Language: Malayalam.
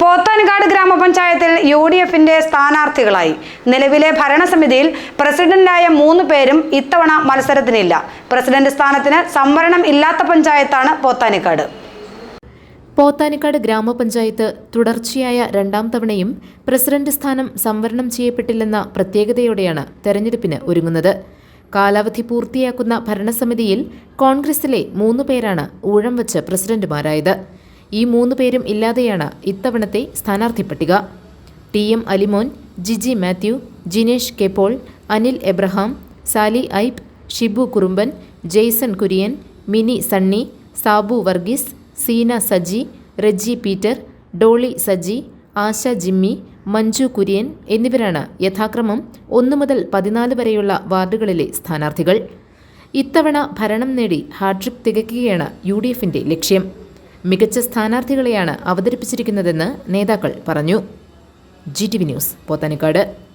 പോത്താൻകാട് ഗ്രാമപഞ്ചായത്തിൽ യു ഡി എഫിന്റെ സ്ഥാനാർത്ഥികളായി. നിലവിലെ ഭരണസമിതിയിൽ പ്രസിഡന്റായ മൂന്ന് പേരും ഇത്തവണ മത്സരത്തിനില്ല. പ്രസിഡന്റ് സ്ഥാനത്തിന് സംവരണം ഇല്ലാത്ത പഞ്ചായത്താണ് പോത്താനിക്കാട് പോത്താനിക്കാട് ഗ്രാമപഞ്ചായത്ത് തുടർച്ചയായ രണ്ടാം തവണയും പ്രസിഡന്റ് സ്ഥാനം സംവരണം ചെയ്യപ്പെട്ടില്ലെന്ന പ്രത്യേകതയോടെയാണ് തെരഞ്ഞെടുപ്പിന് ഒരുങ്ങുന്നത്. കാലാവധി പൂർത്തിയാക്കുന്ന ഭരണസമിതിയിൽ കോൺഗ്രസിലെ മൂന്ന് പേരാണ് ഊഴം വച്ച് പ്രസിഡന്റുമാരായത്. ഈ മൂന്ന് പേരും ഇല്ലാതെയാണ് ഇത്തവണത്തെ സ്ഥാനാർത്ഥി പട്ടിക T M Alimon Jiji Mathew Jinesh K Paul Anil Abraham Sally ഐബ് Shibu Kurumban Jaison Kurian Mini Sunny Sabu Varghese Seena Saji Reji Peter Dolly Saji Asha Jimmy Manju Kurian എന്നിവരാണ് യഥാക്രമം ഒന്നു മുതൽ പതിനാല് വരെയുള്ള വാർഡുകളിലെ സ്ഥാനാർത്ഥികൾ. ഇത്തവണ ഭരണം നേടി ഹാട്രിക് തികയ്ക്കുകയാണ് യു ലക്ഷ്യം. മികച്ച സ്ഥാനാർത്ഥികളെയാണ് അവതരിപ്പിച്ചിരിക്കുന്നതെന്ന് നേതാക്കൾ പറഞ്ഞു. G T V news Pothanikkad.